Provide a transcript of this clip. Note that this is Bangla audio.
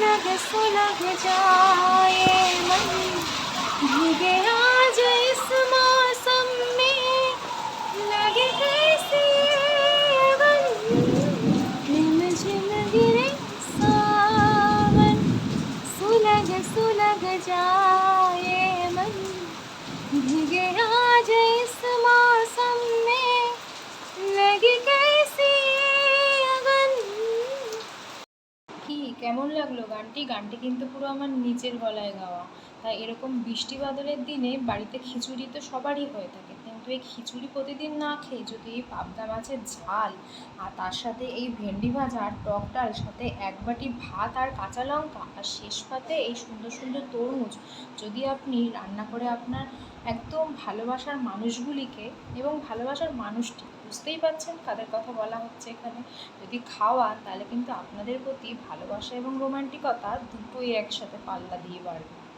सुलग सुलग जाए मन। भीगे आज इस मौसम में लगे कैसे अगन झिम गिरे सावन। सुलग सुलग जाए मन। भीगे आज কেমন লাগল গানটি? গানটি কিন্তু পুরো আমার নিচের গলায় গাওয়া। তাই এরকম বৃষ্টি বাদলের দিনে বাড়িতে খিচুড়ি তো সবারই হয়ে থাকে। এই খিচুড়ি প্রতিদিন না খেয়ে যদি পাবদা মাছের ঝাল আর তার সাথে এই ভেন্ডি ভাজা আর টক ডাল, সাথে এক বাটি ভাত আর কাঁচা লঙ্কা আর শেষ পাতে এই সুন্দর সুন্দর তরমুজ, যদি আপনি রান্না করে আপনার একদম ভালোবাসার মানুষগুলিকে এবং ভালোবাসার মানুষটি, বুঝতেই পারছেন কাদের কথা বলা হচ্ছে এখানে, যদি খাওয়ান তাহলে কিন্তু আপনাদের প্রতি ভালোবাসা এবং রোমান্টিকতা দুটোই একসাথে পাল্লা দিয়ে বাড়বে।